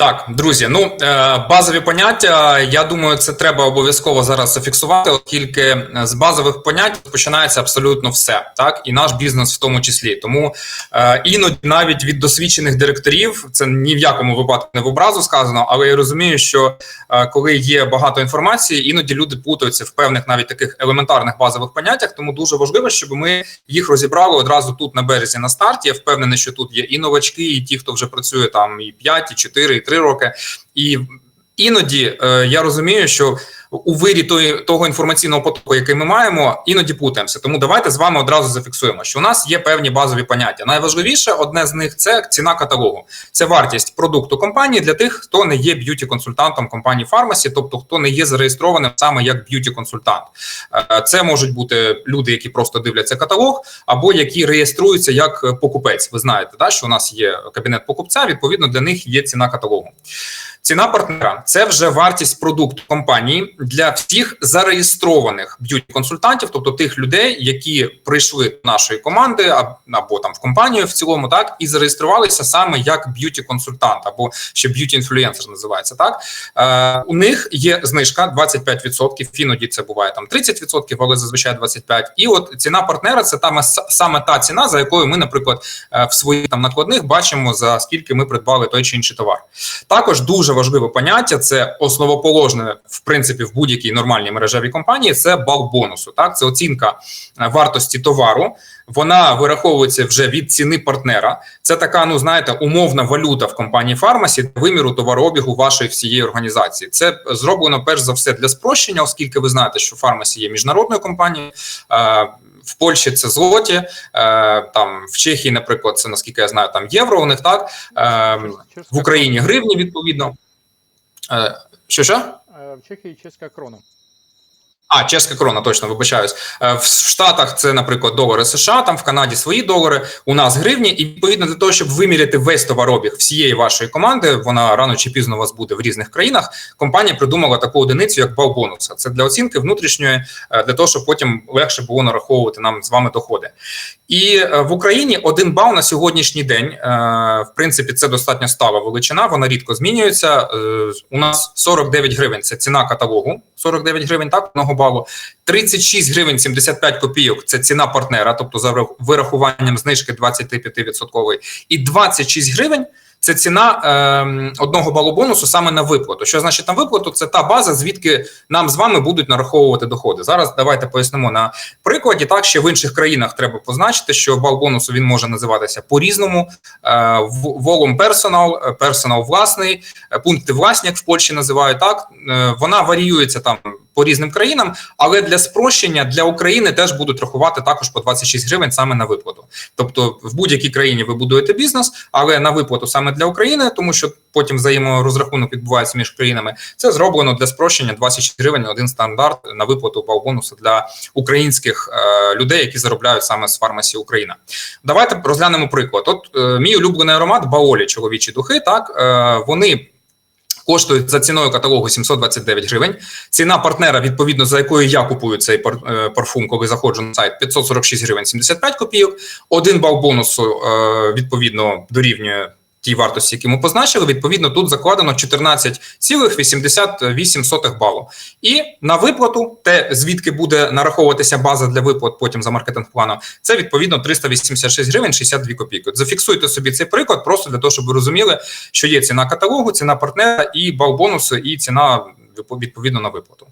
Так, друзі, ну е, базові поняття. Я думаю, це треба обов'язково зараз зафіксувати, оскільки з базових понять починається абсолютно все, так і наш бізнес в тому числі. Тому е, іноді навіть від досвідчених директорів це ні в якому випадку не в образу сказано, але я розумію, що е, коли є багато інформації, іноді люди путаються в певних навіть таких елементарних базових поняттях. Тому дуже важливо, щоб ми їх розібрали одразу тут на березі на старті. Я впевнений, що тут є і новачки, і ті, хто вже працює там і 5, і 4, і 3 роки. І іноді е, я розумію, що у вирі тої, того інформаційного потоку, який ми маємо, іноді путаємося. Тому давайте з вами одразу зафіксуємо, що у нас є певні базові поняття. Найважливіше одне з них це ціна каталогу, це вартість продукту компанії для тих, хто не є б'юті-консультантом компанії Фармасі, тобто хто не є зареєстрованим саме як б'юті-консультант. Е, Це можуть бути люди, які просто дивляться каталог, або які реєструються як покупець. Ви знаєте, да, що у нас є кабінет покупця. Відповідно, для них є ціна каталогу. Ціна партнера це вже вартість продукту компанії для всіх зареєстрованих б'юті-консультантів, тобто тих людей, які прийшли до нашої команди або там в компанію в цілому, так і зареєструвалися саме як б'юті-консультант, або ще б'юті-інфлюенсер називається. Так е, у них є знижка 25%, Іноді це буває там 30%, але зазвичай 25%. І от ціна партнера це там саме та ціна, за якою ми, наприклад, е, в своїх там накладних бачимо за скільки ми придбали той чи інший товар. Також дуже важливе поняття це основоположне в принципі в будь-якій нормальній мережевій компанії. Це бал бонусу. Так, це оцінка е, вартості товару. Вона вираховується вже від ціни партнера. Це така, ну знаєте, умовна валюта в компанії Фармасі виміру товарообігу вашої всієї організації. Це зроблено перш за все для спрощення, оскільки ви знаєте, що Фармасі є міжнародною компанією. Е, в Польщі це злоті, е, там в Чехії, наприклад, це наскільки я знаю, там євро у них так в Україні гривні відповідно. Що що? В Чехії чеська крона. А, чеська крона, точно вибачаюсь. Е, в Штатах це, наприклад, долари США, там в Канаді свої долари, у нас гривні, і відповідно для того, щоб виміряти весь товаробіг всієї вашої команди, вона рано чи пізно у вас буде в різних країнах. Компанія придумала таку одиницю, як бал бонуса. Це для оцінки внутрішньої, е, для того, щоб потім легше було нараховувати нам з вами доходи. І е, в Україні один бал на сьогоднішній день, в принципі, це достатньо стала величина. Вона рідко змінюється. У нас 49 гривень. Це ціна каталогу. 49 гривень, так одного балу. 36 гривень 75 копійок це ціна партнера, тобто за вирахуванням знижки 25%. І 26 гривень це ціна е, одного балу бонусу саме на виплату. Що значить на виплату? Це та база, звідки нам з вами будуть нараховувати доходи. Зараз давайте пояснимо на прикладі. Так ще в інших країнах треба позначити, що бал бонусу він може називатися по різному. Е, волум персонал, персонал власний, е, пункти власні, як в Польщі називають так. Е, вона варіюється там по різним країнам, але для спрощення для України теж будуть рахувати також по 26 гривень саме на виплату. Тобто в будь-якій країні ви будуєте бізнес, але на виплату саме для України, тому що потім взаєморозрахунок відбувається між країнами. Це зроблено для спрощення 26 гривень. Один стандарт на виплату бонусу для українських е, людей, які заробляють саме з фармасі Україна. Давайте розглянемо приклад. От е, мій улюблений аромат Баолі, чоловічі духи. Так е, вони коштують за ціною каталогу 729 гривень. Ціна партнера, відповідно за якою я купую цей е, парфум, коли заходжу на сайт 546 гривень 75 копійок. Один бал бонусу е, відповідно дорівнює тій вартості, які ми позначили, відповідно, тут закладено 14,88 балу. І на виплату, те, звідки буде нараховуватися база для виплат потім за маркетинг планом, це відповідно 386 гривень 62 копійки. Зафіксуйте собі цей приклад, просто для того, щоб ви розуміли, що є ціна каталогу, ціна партнера і бал бонусу, і ціна відповідно на виплату.